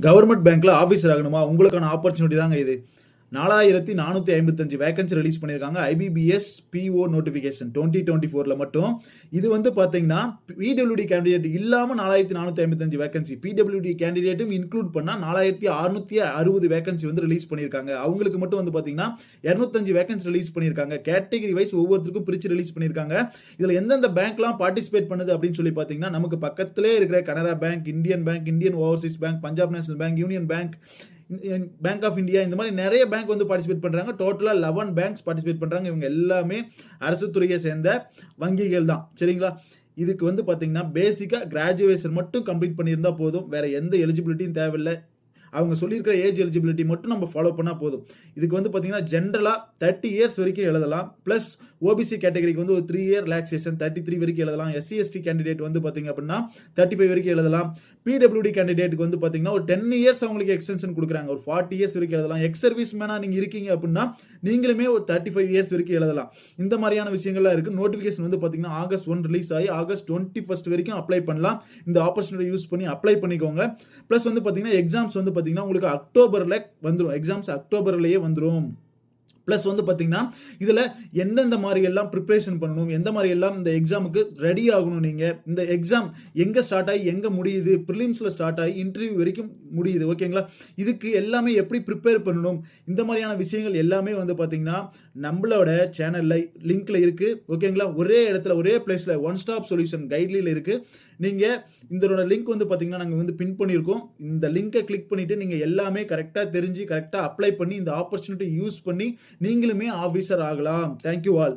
Government பேங்க்ல officer ஆகணுமா? உங்களுக்கான ஆப்பர்ச்சுனிட்டி தாங்க இது. நாலாயிரத்தி நானூற்றி ஐம்பத்தஞ்சு வேகன்சி ரிலீஸ் பண்ணியிருக்காங்க. IBPS PO notification twenty twenty ஃபோரில் மட்டும். இது வந்து பார்த்தீங்கன்னா பிடபிள்யூடி கேண்டிடேட் இல்லாமல் நாலாயிரத்தி நானூற்றி ஐம்பத்தஞ்சு வேகன்சி பிடபிள்யூடி கேண்டிடேட்டும் இன்க்ளூட் பண்ணால் நாலாயிரத்தி அறுநூத்தி அறுபது வேகன்சி வந்து ரிலீஸ் பண்ணியிருக்காங்க. அவங்களுக்கு மட்டும் வந்து பார்த்தீங்கன்னா இரநூத்தஞ்சு வேகன்சி ரிலீஸ் பண்ணியிருக்காங்க. கேட்டகரி வைஸ் ஒவ்வொருத்தருக்கும் பிரித்து ரிலீஸ் பண்ணியிருக்காங்க. இதில் எந்தெந்த பேங்க்லாம் பார்ட்டிசிபேட் பண்ணுது அப்படின்னு சொல்லி பார்த்தீங்கன்னா நமக்கு பக்கத்திலே இருக்கிற Canara Bank Indian Bank Indian Overseas Bank Punjab National Bank Union Bank Bank of India இந்த மாதிரி நிறைய பேங்க் வந்து பார்ட்டிசிபேட் பண்ணுறாங்க டோட்டலாக லெவன் பேங்க்ஸ் பார்ட்டிசிபேட் பண்ணுறாங்க இவங்க எல்லாமே அரசு துறையை சேர்ந்த வங்கிகள் தான். சரிங்களா? இதுக்கு வந்து பார்த்தீங்கன்னா பேசிக்காக கிராஜுவேஷன் மட்டும் கம்ப்ளீட் பண்ணியிருந்தால் போதும். வேறு எந்த எலிஜிபிலிட்டியும் தேவையில்லை. அவங்க சொல்லியிருக்கிற ஏஜ் எலிஜிபிலிட்டி மட்டும் நம்ம ஃபாலோ பண்ணால் போதும். இதுக்கு வந்து பார்த்தீங்கன்னா ஜென்ரலாக தேர்ட்டி இயர்ஸ் வரைக்கும் எழுதலாம். ப்ளஸ் ஓபிசி கேட்டகரிக்கு வந்து ஒரு three year relaxation thirty three வரைக்கும் எழுதலாம். எஸ்சி எஸ்டி கேண்டிடேட் வந்து பார்த்தீங்க அப்படின்னா தேர்ட்டி ஃபைவ் வரைக்கும் எழுதலாம். பிடபிள்யூடி கேண்டிடேட்டுக்கு வந்து பார்த்தீங்கன்னா ஒரு டென் இயர்ஸ் அவங்களுக்கு எக்ஸ்டென்ஷன் கொடுக்குறாங்க. ஒரு ஃபார்ட்டி இயர்ஸ் வரைக்கும் எழுதலாம். எக்ஸ் சர்வீஸ் மேனாக நீங்கள் இருக்கீங்க அப்படின்னா நீங்களுமே ஒரு தேர்ட்டி ஃபைவ் இயர்ஸ் வரைக்கும் எழுதலாம். இந்த மாதிரியான விஷயங்கள்லாம் இருக்குது நோட்டிஃபிகேஷன் வந்து பார்த்தீங்கன்னா ஆகஸ்ட் ஒன் ரிலீஸ் ஆகி ஆகஸ்ட் டுவெண்ட்டி ஃபஸ்ட் வரைக்கும் அப்ளை பண்ணலாம். இந்த ஆப்பர்ச்சுனிட்டி யூஸ் பண்ணி அப்ளை பண்ணிக்கோங்க. ப்ளஸ் வந்து பார்த்தீங்கன்னா எக்ஸாம்ஸ் வந்து பார்த்தீங்கன்னா உங்களுக்கு அக்டோபரில் வந்துடும் எக்ஸாம்ஸ் அக்டோபர்லேயே வந்துடும் ப்ளஸ் வந்து பார்த்தீங்கன்னா இதில் எந்தெந்த மாதிரி எல்லாம் ப்ரிப்பரேஷன் பண்ணணும் எந்த மாதிரி எல்லாம் இந்த எக்ஸாமுக்கு ரெடி ஆகணும் நீங்கள் இந்த எக்ஸாம் எங்கே ஸ்டார்ட் ஆகி எங்கே முடியுது? ப்ரிலிம்ஸில் ஸ்டார்ட் ஆகி இன்டர்வியூ வரைக்கும் முடியுது ஓகேங்களா இதுக்கு எல்லாமே எப்படி ப்ரிப்பேர் பண்ணணும்? இந்த மாதிரியான விஷயங்கள் எல்லாமே வந்து பார்த்தீங்கன்னா நம்மளோட சேனலில் லிங்கில் இருக்குது ஓகேங்களா ஒரே இடத்துல ஒரே பிளேஸில் ஒன் ஸ்டாப் சொல்யூஷன் கைட்லியில் இருக்குது நீங்கள் இதோட லிங்க் வந்து பார்த்தீங்கன்னா நாங்கள் வந்து பின் பண்ணியிருக்கோம் இந்த லிங்கை கிளிக் பண்ணிவிட்டு நீங்கள் எல்லாமே கரெக்டாக தெரிஞ்சு கரெக்டாக அப்ளை பண்ணி இந்த ஆப்பர்ச்சுனிட்டி யூஸ் பண்ணி நீங்களுமே ஆஃபீஸர் ஆகலாம். Thank you all